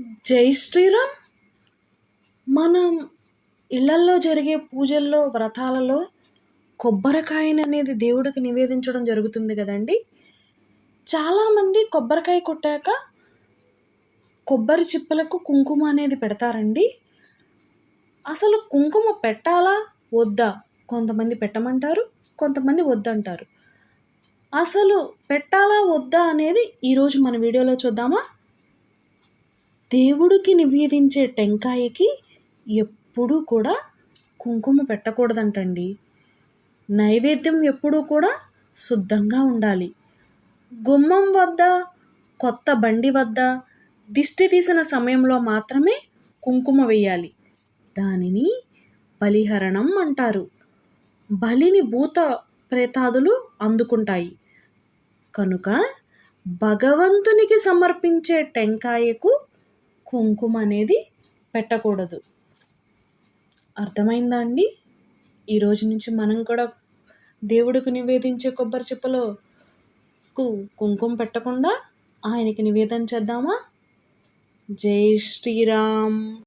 జై శ్రీరామ్. మనం ఇళ్ళల్లో జరిగే పూజల్లో వ్రతాలలో కొబ్బరికాయని అనేది దేవుడికి నివేదించడం జరుగుతుంది కదండి. చాలామంది కొబ్బరికాయ కొట్టాక కొబ్బరి చిప్పలకు కుంకుమ అనేది పెడతారండి. అసలు కుంకుమ పెట్టాలా? వద్దా? కొంతమంది పెట్టమంటారు కొంతమంది వద్దంటారు. అసలు పెట్టాలా వద్దా అనేది ఈరోజు మన వీడియోలో చూద్దామా? దేవుడికి నివేదించే టెంకాయకి ఎప్పుడూ కూడా కుంకుమ పెట్టకూడదంటండి. నైవేద్యం ఎప్పుడూ కూడా శుద్ధంగా ఉండాలి. గుమ్మం వద్ద కొత్త బండి వద్ద దిష్టి తీసిన సమయంలో మాత్రమే కుంకుమ వేయాలి. దానిని బలిహరణం అంటారు. బలిని భూత ప్రేతాదులు అందుకుంటాయి. కనుక భగవంతునికి సమర్పించే టెంకాయకు కుంకుమ అనేది పెట్టకూడదు. అర్థమైందా అండి? ఈరోజు నుంచి మనం కూడా దేవుడికి నివేదించే కొబ్బరి చిప్పలో కు కుంకుమ పెట్టకుండా ఆయనకి నివేదన చేద్దామా? జై శ్రీరామ్.